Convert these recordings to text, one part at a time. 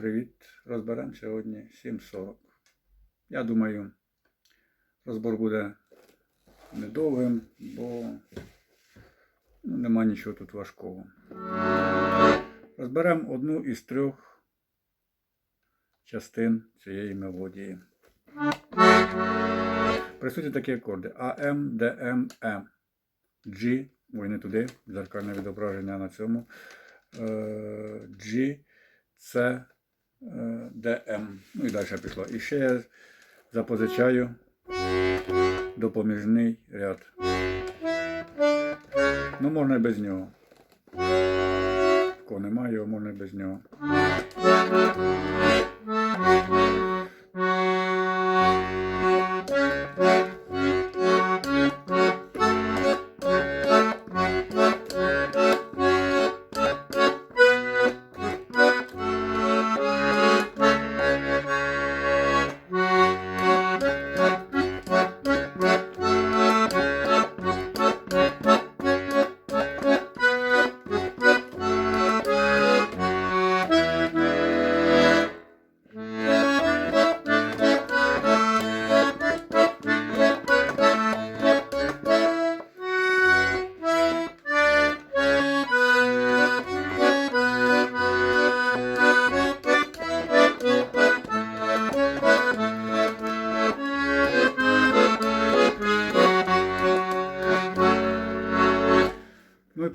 Привіт! Розберемо сьогодні 7.40. Я думаю, розбор буде недовгим, бо ну, нема нічого тут важкого. Розберемо одну із трьох частин цієї мелодії. Присутні такі акорди АМ, ДМ, М. G, ой, не туди, дзеркальне відображення на цьому. Е, G, С, е, ДМ. Ну і далі пішло. І ще я запозичаю допоміжний ряд. Ну, можна і без нього. Кого немає, його можна і без нього.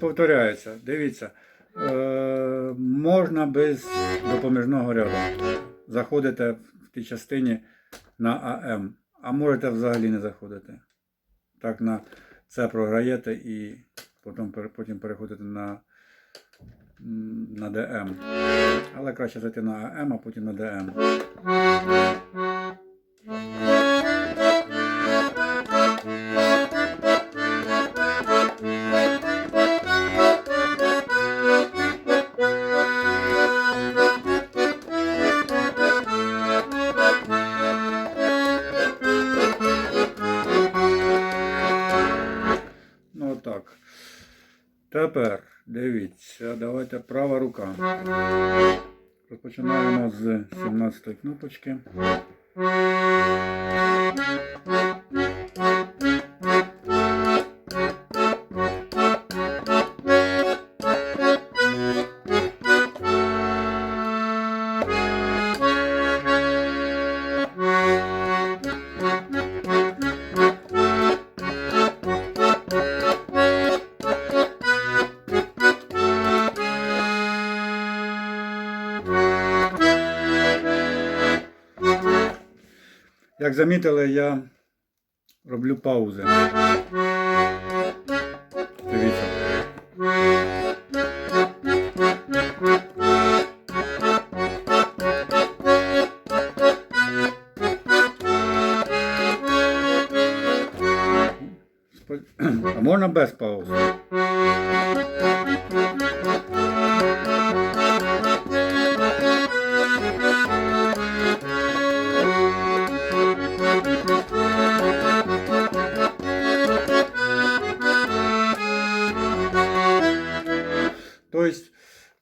Повторяється. Дивіться. Е, можна без допоміжного ряду. Заходите в тій частині на АМ, а можете взагалі не заходити. Так на це програєте і потім, потім переходите на, на ДМ. Але краще зайти на АМ, а потім на ДМ. Тепер дивіться, давайте права рука. Розпочинаємо з 17 кнопочки. Як замітили, я роблю паузи. Дивіться. А можна без пауз?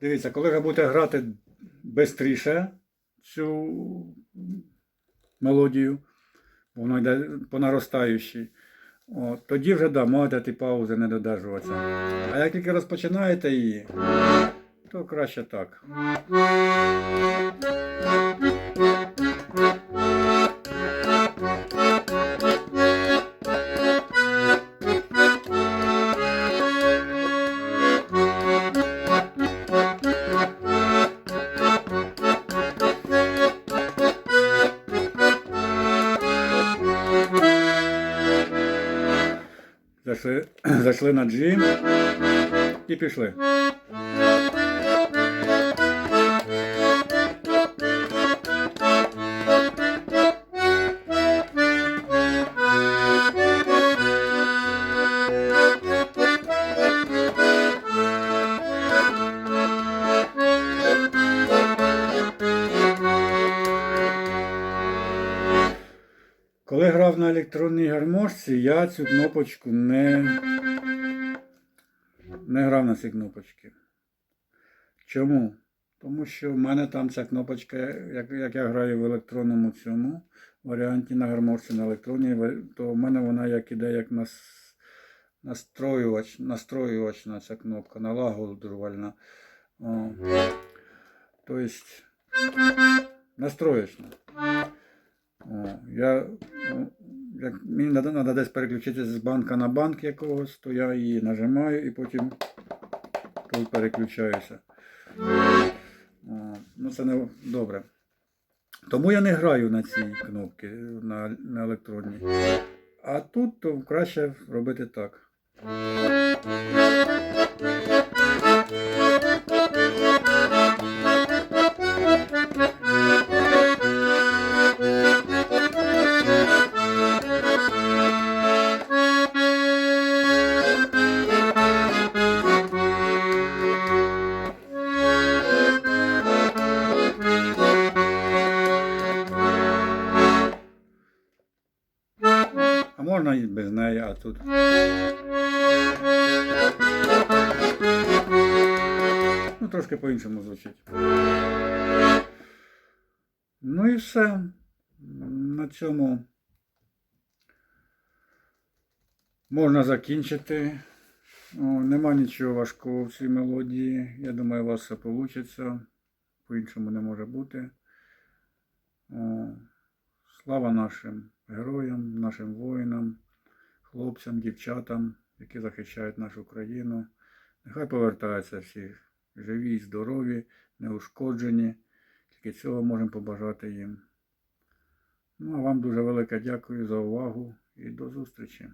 Дивіться, коли ви будете грати швидше цю мелодію, воно йде по наростаючій, от, тоді вже да, можете ті паузи не додержуватися. А як тільки розпочинаєте її, то краще так. Зайшли, зайшли на G і пішли. Коли грав на електронній гармошці, я цю кнопочку не, не грав на ці кнопочки. Чому? Тому що в мене там ця кнопочка, як, як я граю в електронному цьому варіанті на гармошці на електронній, то в мене вона як іде як нас, настроювач, настроювачна ця кнопка, налагоджувальна. Тобто настроєчна. О, я, як мені треба десь переключитися з банка на банк якогось, то я її нажимаю і потім тут переключаюся. Ну це не добре. Тому я не граю на ці кнопки на, на електронні. А тут то краще робити так. Можна і без неї, а тут. Ну, трошки по-іншому звучить. Ну і все. На цьому можна закінчити. О, нема нічого важкого в цій мелодії. Я думаю, у вас все вийде. По-іншому не може бути. О, слава нашим героям, нашим воїнам, хлопцям, дівчатам, які захищають нашу країну. Нехай повертаються всі живі, здорові, неушкоджені. Тільки цього можемо побажати їм. Ну, а вам дуже велике дякую за увагу і до зустрічі.